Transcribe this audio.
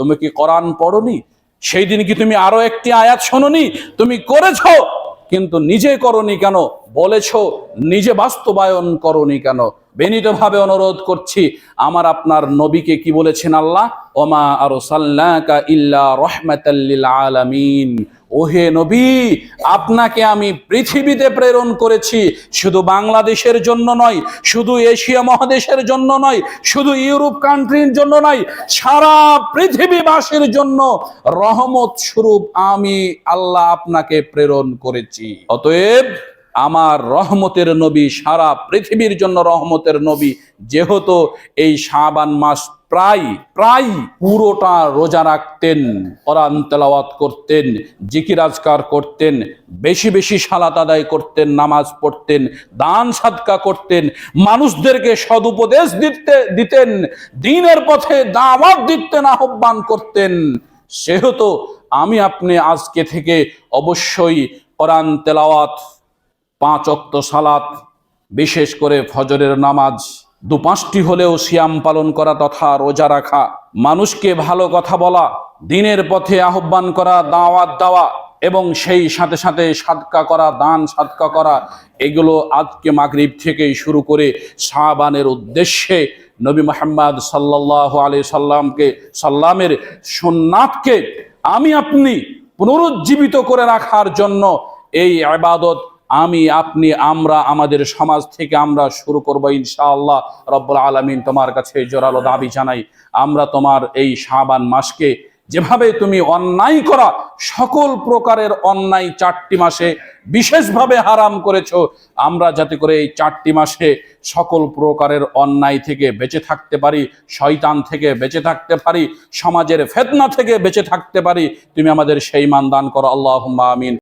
তুমি কি কোরআন পড়নি? সেই দিন কি তুমি আরও একটি আয়াত শোনি তুমি করেছ, কিন্তু নিজে করনি কেন? বলেছ, নিজে বাস্তবায়ন করনি কেন? বিনীতভাবে অনুরোধ করছি, আমার আপনার নবীকে কি বলেছেন আল্লাহ? ওমা আর সাল্লাকা ইল্লা রহমাতাল্লিল আলামিন। ওহে নবী, আপনাকে আমি পৃথিবীতে প্রেরণ করেছি শুধু বাংলাদেশের জন্য নয়, শুধু এশিয়া মহাদেশের জন্য নয়, শুধু ইউরোপ কান্ট্রির জন্য নয়, সারা পৃথিবীবাসীর জন্য রহমত স্বরূপ আমি আল্লাহ আপনাকে প্রেরণ করেছি। অতএব আমার রহমতের নবী, সারা পৃথিবীর জন্য রহমতের নবী। যেহেতু এই শাবান মাস প্রায় প্রায় পুরোটা রোজা রাখতেন, কোরআন তেলাওয়াত করতেন জিকিরাজকার করতেন, বেশি বেশি সালাত আদায় করতেন, নামাজ পড়তেন, দান সাদকা করতেন, মানুষদেরকে সদুপদেশ দিতে, দিতেন, দিনের পথে দাওয়াত দিতেন, আহ্বান করতেন। সেহেতু আমি আপনি আজকে থেকে অবশ্যই কোরআন তেলাওয়াত পাঁচ অক্ত সালাত, বিশেষ করে ফজরের নামাজ। দু পাঁচটি হলেও সিয়াম পালন করা তথা রোজা রাখা। মানুষকে ভালো কথা বলা, দিনের পথে আহ্বান করা, দাওয়াত দেওয়া এবং সেই সাথে সাথে সাদকা করা, দান সাদকা করা, এগুলো আজকে মাগরিব থেকেই শুরু করে শাহবানের উদ্দেশ্যে নবী মোহাম্মদ সাল্লাহ আলি সাল্লামকে, সাল্লামের সোননাথকে আমি আপনি পুনরুজ্জীবিত করে রাখার জন্য এই আবাদত আমি, আপনি, আমরা, আমাদের সমাজ থেকে আমরা শুরু করব ইনশাআল্লাহ রব্বুল আলমিন তোমার কাছে জোরালো দাবি জানাই। আমরা তোমার এই শাবান মাসকে যেভাবে তুমি অন্যায় করা, সকল প্রকারের অন্যায় চারটি মাসে বিশেষভাবে হারাম করেছ, আমরা যাতে করে এই চারটি মাসে সকল প্রকারের অন্যায় থেকে বেঁচে থাকতে পারি, শয়তান থেকে বেঁচে থাকতে পারি, সমাজের ফেতনা থেকে বেঁচে থাকতে পারি, তুমি আমাদের সেই মান দান করো আল্লাহ আমিন।